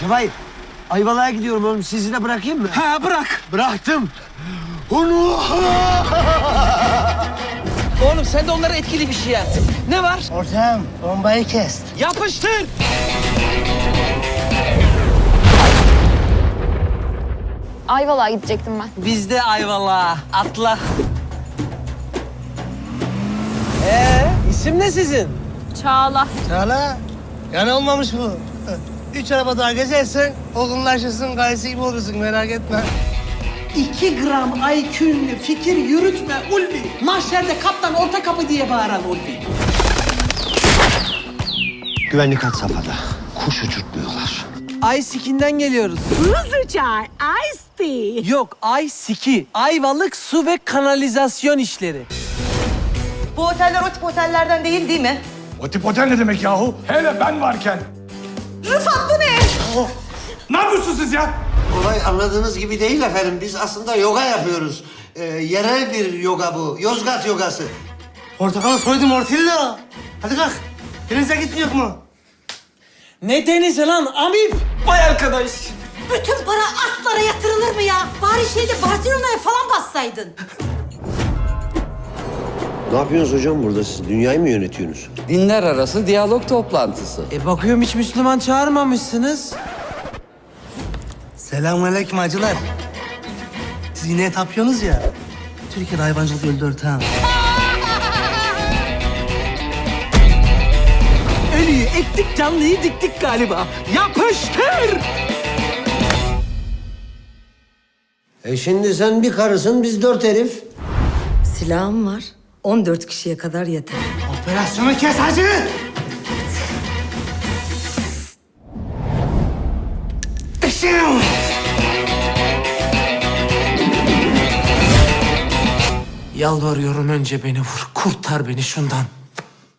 Cevahir, Ayvalık'a gidiyorum oğlum. Sizi de bırakayım mı? Ha bırak. Bıraktım. Onu... Oğlum sen de onlara etkili bir şey yap. Ne var? Ortağım bombayı kes. Yapıştır. Ayvalık'a gidecektim ben. Biz de Ayvalık'a. Atla. Ee, isim ne sizin? Çağla. Çağla. Yani olmamış bu. Üç araba daha gezersen olgunlaşırsın, gayesi gibi olursun merak etme. İki gram IQ'nü fikir yürütme Ulvi. Mahşerde kaptan orta kapı diye bağıran Ulvi. Güvenlik hat safhada. Kuş uçurtmuyorlar. Ay Siki'nden geliyoruz. Hızlı çay, ice tea. Yok Ay Siki. Ayvalık su ve kanalizasyon işleri. Bu oteller o tip otellerden değil değil mi? O tip otel ne demek yahu? Hele ben varken. Rıfat bu ne? Ne yapıyorsunuz siz ya? Olay anladığınız gibi değil efendim. Biz aslında yoga yapıyoruz. Ee, yerel bir yoga bu. Yozgat yogası. Portakalı soydum Ortillo. Hadi kalk. Denize gitmiyor mu? Ne denizi lan Amip? Vay arkadaş. Bütün para atlara yatırılır mı ya? Bari şeyde Barcelona'ya falan bassaydın. Ne yapıyorsunuz hocam burada siz? Dünyayı mı yönetiyorsunuz? Dinler arası diyalog toplantısı. E bakıyorum hiç Müslüman çağırmamışsınız. Selamünaleyküm hacılar. Siz yine tapıyorsunuz ya. Türkiye'de hayvancılık öldü ortağım. Ölüyü ektik canlıyı diktik galiba. Yapıştır. E şimdi sen bir karısın, biz dört herif. Silahım var. 14 kişiye kadar yeter. Operasyonu kes hacı. Dışım. Yalvarıyorum önce beni vur. Kurtar beni şundan.